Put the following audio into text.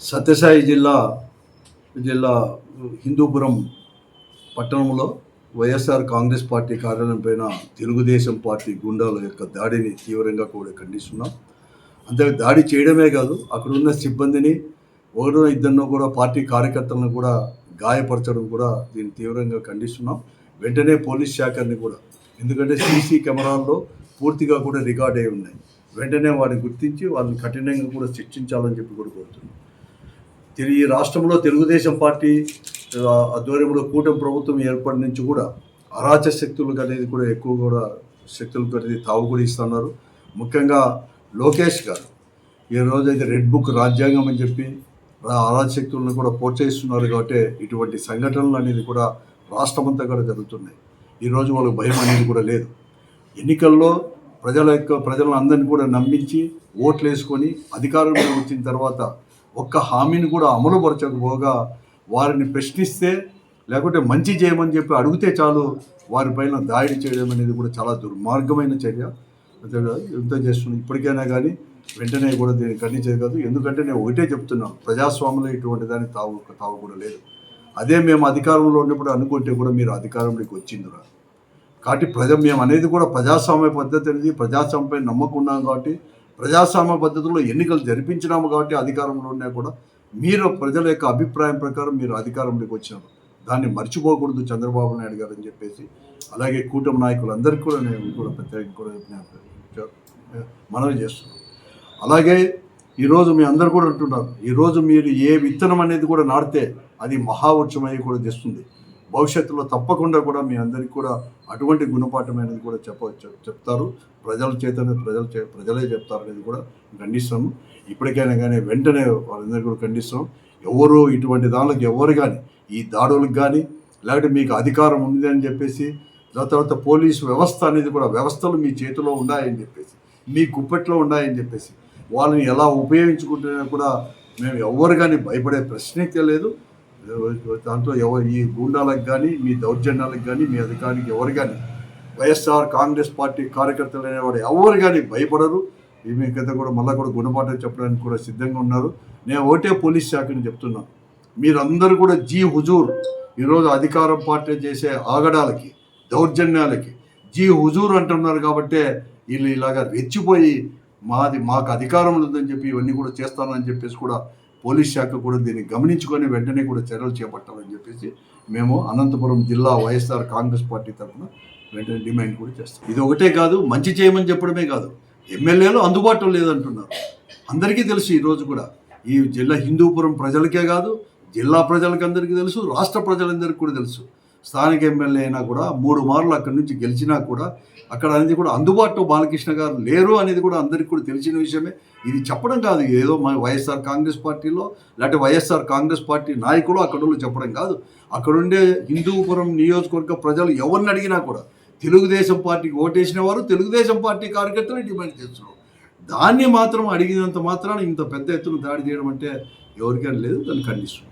సత్యసాయి జిల్లా జిల్లా హిందూపురం పట్టణంలో వైఎస్ఆర్ కాంగ్రెస్ పార్టీ కార్యాలయం పైన తెలుగుదేశం పార్టీ గుండాల యొక్క దాడిని తీవ్రంగా కూడా ఖండిస్తున్నాం. అంతే దాడి చేయడమే కాదు అక్కడ ఉన్న సిబ్బందిని ఒకటో ఇద్దరినో కూడా పార్టీ కార్యకర్తలను కూడా గాయపరచడం కూడా దీన్ని తీవ్రంగా ఖండిస్తున్నాం. వెంటనే పోలీస్ శాఖని కూడా ఎందుకంటే సీసీ కెమెరాల్లో పూర్తిగా కూడా రికార్డ్ అయి ఉన్నాయి. వెంటనే వాడిని గుర్తించి వాళ్ళని కఠినంగా కూడా శిక్షించాలని చెప్పి కూడా కోరుతున్నాం. ఈ రాష్ట్రంలో తెలుగుదేశం పార్టీ ఆధ్వర్యంలో కూటమి ప్రభుత్వం ఏర్పడి నుంచి కూడా అరాచ శక్తులకు అనేది కూడా ఎక్కువ కూడా శక్తులకు అనేది తావు కూడా ఇస్తున్నారు. ముఖ్యంగా లోకేష్ గారు ఈ రోజు అయితే రెడ్ బుక్ రాజ్యాంగం అని చెప్పి ఆ అరాచ శక్తులను కూడా ప్రోత్సహిస్తున్నారు కాబట్టి ఇటువంటి సంఘటనలు అనేది కూడా రాష్ట్రమంతా కూడా జరుగుతున్నాయి. ఈరోజు వాళ్ళకి భయం అనేది కూడా లేదు. ఎన్నికల్లో ప్రజల యొక్క ప్రజలను అందరినీ కూడా నమ్మించి ఓట్లు వేసుకొని అధికారంలో వచ్చిన తర్వాత ఒక్క హామీని కూడా అమలుపరచకపోగా వారిని ప్రశ్నిస్తే లేకుంటే మంచి చేయమని చెప్పి అడిగితే చాలు వారిపైన దాడి చేయడం అనేది కూడా చాలా దుర్మార్గమైన చర్య. యుద్ధం చేస్తున్నాం? ఇప్పటికైనా కానీ వెంటనే కూడా దీన్ని ఖండించేది కాదు. ఎందుకంటే నేను ఒకటే చెప్తున్నాను ప్రజాస్వామ్యంలో ఇటువంటి దాన్ని తావు తావు కూడా లేదు. అదే మేము అధికారంలో ఉన్నప్పుడు అనుకుంటే కూడా మీరు అధికారంలోకి వచ్చిందిరా. కాబట్టి ప్రజ మేము అనేది కూడా ప్రజాస్వామ్య పద్ధతి అనేది ప్రజాస్వామ్యంపై నమ్మకం ఉన్నాం కాబట్టి ప్రజాస్వామ్య పద్ధతిలో ఎన్నికలు జరిపించినాము కాబట్టి అధికారంలో ఉన్నా కూడా మీరు ప్రజల యొక్క అభిప్రాయం ప్రకారం మీరు అధికారంలోకి వచ్చారు. దాన్ని మర్చిపోకూడదు చంద్రబాబు నాయుడు గారు అని చెప్పేసి. అలాగే కూటమి నాయకులందరికీ కూడా నేను కూడా ప్రత్యేకంగా కూడా మనవి చేస్తున్నాను. అలాగే ఈరోజు మీ అందరు కూడా అంటున్నారు. ఈరోజు మీరు ఏ విత్తనం అనేది కూడా నాటితే అది మహావృక్షమై కూడా తెస్తుంది. భవిష్యత్తులో తప్పకుండా కూడా మీ అందరికీ కూడా అటువంటి గుణపాఠమైనది కూడా చెప్ప చెప్తారు. ప్రజల చేతనే ప్రజల చే ప్రజలే చెప్తారు అనేది కూడా ఖండిస్తాము. ఇప్పటికైనా కానీ వెంటనే వాళ్ళందరికీ కూడా ఖండిస్తాం ఎవరు ఇటువంటి దానికి ఎవరు కానీ ఈ దాడులకు కానీ లేకపోతే మీకు అధికారం ఉంది అని చెప్పేసి దాని తర్వాత పోలీసు వ్యవస్థ అనేది కూడా వ్యవస్థలు మీ చేతిలో ఉన్నాయని చెప్పేసి మీ కుప్పట్లో ఉన్నాయని చెప్పేసి వాళ్ళని ఎలా ఉపయోగించుకుంటున్నా కూడా మేము ఎవరు కానీ భయపడే ప్రశ్నే లేదు. దాంట్లో ఎవరు ఈ గూండాలకు కానీ మీ దౌర్జన్యాలకు కానీ మీ అధికారికి ఎవరు కానీ వైఎస్ఆర్ కాంగ్రెస్ పార్టీ కార్యకర్తలు అనేవాడు ఎవరు కానీ భయపడరు. మీ కింద కూడా మళ్ళీ కూడా గుణపాఠం చెప్పడానికి కూడా సిద్ధంగా ఉన్నారు. నేను ఒకటే పోలీస్ శాఖని చెప్తున్నాను మీరందరూ కూడా జీ హుజూర్ ఈరోజు అధికారం పార్టీ చేసే ఆగడాలకి దౌర్జన్యాలకి జీ హుజూర్ అంటున్నారు కాబట్టే వీళ్ళు ఇలాగా రెచ్చిపోయి మాది మాకు అధికారం ఉందని చెప్పి ఇవన్నీ కూడా చేస్తానని చెప్పేసి కూడా పోలీస్ శాఖ కూడా దీన్ని గమనించుకొని వెంటనే కూడా చర్యలు చేపట్టాలని చెప్పేసి మేము అనంతపురం జిల్లా వైఎస్ఆర్ కాంగ్రెస్ పార్టీ తరఫున వెంటనే డిమాండ్ కూడా చేస్తాం. ఇది ఒకటే కాదు మంచి చేయమని చెప్పడమే కాదు ఎమ్మెల్యేలు అందుబాటులో లేదంటున్నారు. అందరికీ తెలుసు ఈరోజు కూడా ఈ జిల్లా హిందూపురం ప్రజలకే కాదు జిల్లా ప్రజలకి అందరికీ తెలుసు రాష్ట్ర ప్రజలందరికీ కూడా తెలుసు. స్థానిక ఎమ్మెల్యే అయినా కూడా మూడు మార్లు అక్కడి నుంచి గెలిచినా కూడా అక్కడ అనేది కూడా అందుబాటులో బాలకృష్ణ గారు లేరు అనేది కూడా అందరికీ కూడా తెలిసిన విషయమే. ఇది చెప్పడం కాదు ఏదో మన వైఎస్ఆర్ కాంగ్రెస్ పార్టీలో లేకపోతే వైఎస్ఆర్ కాంగ్రెస్ పార్టీ నాయకులు అక్కడ చెప్పడం కాదు. అక్కడుండే హిందూపురం నియోజకవర్గ ప్రజలు ఎవరిని అడిగినా కూడా తెలుగుదేశం పార్టీకి ఓటేసిన వారు తెలుగుదేశం పార్టీ కార్యకర్తలు డిమాండ్ చేస్తున్నారు. దాన్ని మాత్రం అడిగినంత మాత్రాన ఇంత పెద్ద ఎత్తున దాడి చేయడం అంటే ఎవరికైనా లేదు దాన్ని ఖండిస్తున్నాం.